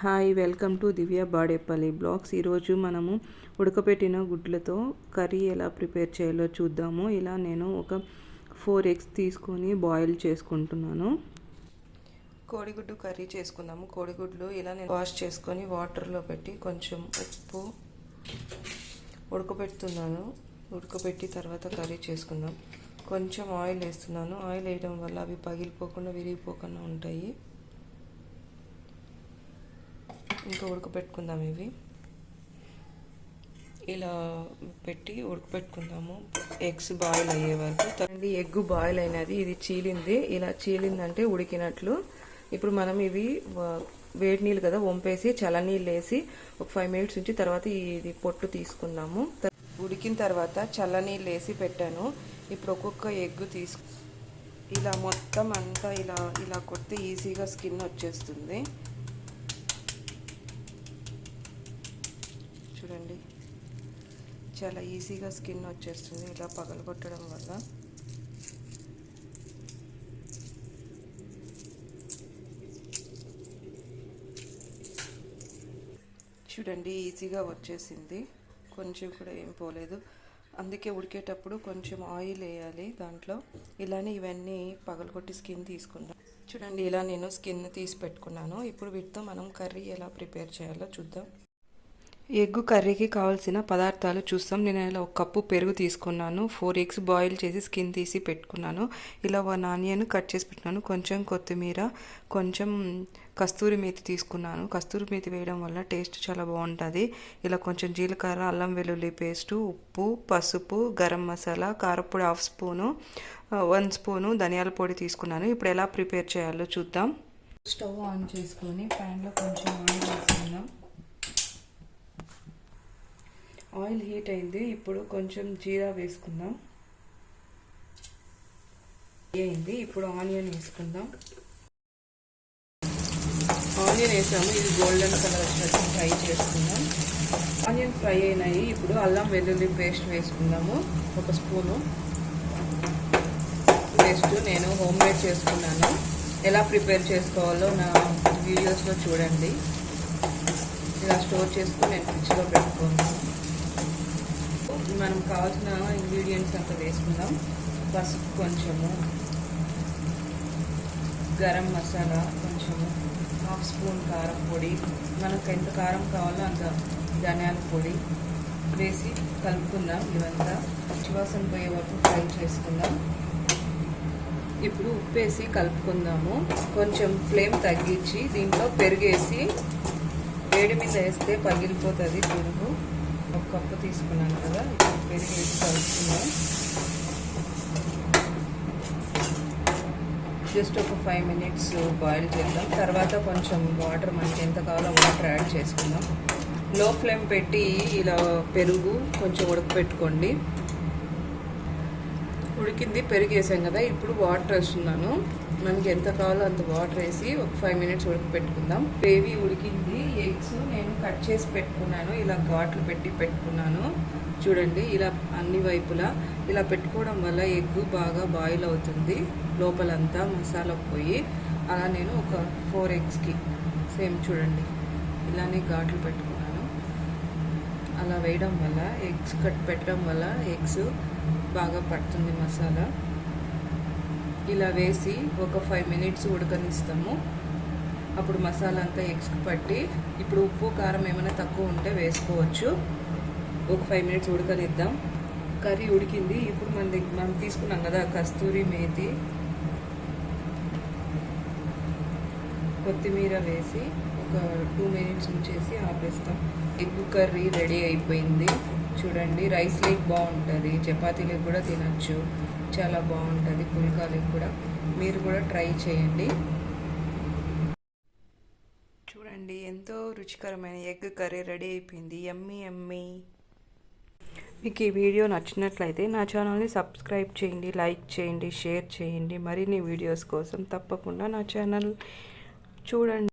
Hi welcome to Divya Badepalli blogs. ఈరోజు మనము ఉడకపెట్టిన గుడ్లతో curry ఎలా ప్రిపేర్ చేయాలో చూద్దాము. ఇలా నేను ఒక ఫోర్ ఎగ్స్ తీసుకొని బాయిల్ చేసుకుంటున్నాను. కోడిగుడ్డు కర్రీ చేసుకుందాము. కోడిగుడ్లు ఇలా నేను వాష్ చేసుకొని వాటర్లో పెట్టి కొంచెం ఉప్పు ఉడకబెడుతున్నాను. ఉడకబెట్టి తర్వాత కర్రీ చేసుకుందాం. కొంచెం ఆయిల్ వేస్తున్నాను. ఆయిల్ వేయడం వల్ల అవి పగిలిపోకుండా విరిగిపోకుండా ఉంటాయి. ఇంకా ఉడకపెట్టుకుందాం ఇవి. ఇలా పెట్టి ఉడకపెట్టుకుందాము ఎగ్స్ బాయిల్ అయ్యే వరకు. అండి ఎగ్ బాయిల్ అయినది ఇది చీలింది. ఇలా చీలిందంటే ఉడికినట్లు. ఇప్పుడు మనం ఇవి వేడి నీళ్ళు కదా వంపేసి చల్లనీళ్ళు వేసి ఒక ఫైవ్ మినిట్స్ ఉంచి తర్వాత ఇది పొట్టు తీసుకుందాము. ఉడికిన తర్వాత చల్లనీళ్ళు వేసి పెట్టాను. ఇప్పుడు ఒక్కొక్క ఎగ్ తీసుకు ఇలా మొత్తం అంతా ఇలా ఇలా కొడితే ఈజీగా స్కిన్ వచ్చేస్తుంది. చూడండి. చాలా ఈజీగా స్కిన్ వచ్చేస్తుంది. ఇలా పగలగొట్టడం వల్ల. చూడండి ఈజీగా వచ్చేసింది. కొంచెం కూడా ఏం పోలేదు. అందుకే ఉడికేటప్పుడు కొంచెం ఆయిల్ వేయాలి దాంట్లో. ఇలానే ఇవన్నీ పగలగొట్టి స్కిన్ తీసుకుందాం. చూడండి ఇలా నేను స్కిన్ తీసి పెట్టుకున్నాను. ఇప్పుడు వీటితో మనం కర్రీ ఎలా ప్రిపేర్ చేయాలో చూద్దాం. ఎగ్ కర్రీకి కావాల్సిన పదార్థాలు చూస్తాం. నేను ఇలా ఒక కప్పు పెరుగు తీసుకున్నాను. ఫోర్ ఎగ్స్ బాయిల్ చేసి స్కిన్ తీసి పెట్టుకున్నాను. ఇలా వన్ ఆనియన్ కట్ చేసి పెట్టినాను కొంచెం కొత్తిమీర కొంచెం కస్తూరి మేతి తీసుకున్నాను. కస్తూరి మేతి వేయడం వల్ల టేస్ట్ చాలా బాగుంటుంది. ఇలా కొంచెం జీలకర్ర అల్లం వెల్లుల్లి పేస్టు ఉప్పు పసుపు గరం మసాలా కారపొడి హాఫ్ స్పూను వన్ స్పూను ధనియాల పొడి తీసుకున్నాను. ఇప్పుడు ఎలా ప్రిపేర్ చేయాలో చూద్దాం. స్టవ్ ఆన్ చేసుకొని ప్యాన్లో కొంచెం ఆయిల్ వేసుకుందాం. ఆయిల్ హీట్ అయింది. ఇప్పుడు కొంచెం జీరా వేసుకుందాం. అయింది. ఇప్పుడు ఆనియన్ వేసుకుందాం. ఆనియన్ వేసాము. ఇది గోల్డెన్ కలర్ వచ్చినట్టు ఫ్రై చేసుకుందాం. ఆనియన్ ఫ్రై అయినాయి. ఇప్పుడు అల్లం వెల్లుల్లి పేస్ట్ వేసుకుందాము. ఒక స్పూను. పేస్ట్ నేను హోమ్ మేడ్ చేసుకున్నాను. ఎలా ప్రిపేర్ చేసుకోవాలో నా వీడియోస్లో చూడండి. ఇలా స్టోర్ చేసుకుని నేను ఫ్రిడ్జ్లో పెట్టుకున్నాను మనం కావాల్సిన ఇంగ్రీడియంట్స్ అంతా వేసుకుందాం. పసుపు కొంచెము గరం మసాలా కొంచెము హాఫ్ స్పూన్ కారం పొడి. మనకు ఎంత కారం కావాలో అంత ధనియాల పొడి వేసి కలుపుకుందాం ఇవంతా. పచ్చివాసన పోయే వరకు ఫ్రై చేసుకుందాం. ఇప్పుడు ఉప్పు వేసి కలుపుకుందాము. కొంచెం ఫ్లేమ్ తగ్గించి దీంట్లో పెరుగేసి వేడి మీద వేస్తే పగిలిపోతుంది పెరుగు కప్పు తీసుకున్నాను కదా పెరిగి వేసి కలుపుకుందాం జస్ట్ ఒక ఫైవ్ మినిట్స్ బాయిల్ చేద్దాం. తర్వాత కొంచెం వాటర్ మనకి ఎంత కావాలో వాటర్ యాడ్ చేసుకుందాం. లో ఫ్లేమ్ పెట్టి ఇలా పెరుగు కొంచెం ఉడకపెట్టుకోండి. ఉడికింది పెరిగేసాం కదా. ఇప్పుడు వాటర్ వేస్తున్నాను. మనకి ఎంత కావాలో అంత వాటర్ వేసి ఒక ఫైవ్ మినిట్స్ ఉడికి పెట్టుకుందాం గ్రేవీ ఉడికింది. ఎగ్స్ నేను కట్ చేసి పెట్టుకున్నాను. ఇలా ఘాట్లు పెట్టి పెట్టుకున్నాను. చూడండి ఇలా అన్ని వైపులా. ఇలా పెట్టుకోవడం వల్ల ఎగ్ బాగా బాయిల్ అవుతుంది. లోపలంతా మసాలా పోయి. అలా నేను ఒక ఫోర్ ఎగ్స్కి. సేమ్ చూడండి. ఇలానే ఘాట్లు పెట్టుకున్నాను. అలా వేయడం వల్ల ఎగ్స్ కట్ పెట్టడం వల్ల ఎగ్స్ బాగా పడుతుంది మసాలా. ఇలా వేసి ఒక ఫైవ్ మినిట్స్ ఉడకనిస్తాము. అప్పుడు మసాలా అంతా ఎగ్స్కి పట్టి ఇప్పుడు ఉప్పు కారం ఏమైనా తక్కువ ఉంటే వేసుకోవచ్చు. ఒక ఫైవ్ మినిట్స్ ఉడకనిద్దాం. కర్రీ ఉడికింది. ఇప్పుడు మన మనం తీసుకున్నాం కదా కస్తూరి మేతి. కొత్తిమీర వేసి ఒక టూ మినిట్స్ ఉంచేసి ఆపేస్తాం. ఎగ్ కర్రీ రెడీ అయిపోయింది. చూడండి రైస్ లేక్ బాగుంటుంది. చపాతీలకు కూడా తినచ్చు. చాలా బాగుంటుంది. పుల్కాలకు కూడా. మీరు కూడా ట్రై చేయండి. చూడండి ఎంతో రుచికరమైన ఎగ్ కర్రీ రెడీ అయిపోయింది. ఎమ్మి ఎమ్మి మీకు ఈ వీడియో నచ్చినట్లయితే నా ఛానల్ని సబ్స్క్రైబ్ చేయండి లైక్ చేయండి షేర్ చేయండి. మరిన్ని వీడియోస్ కోసం తప్పకుండా నా ఛానల్ చూడండి.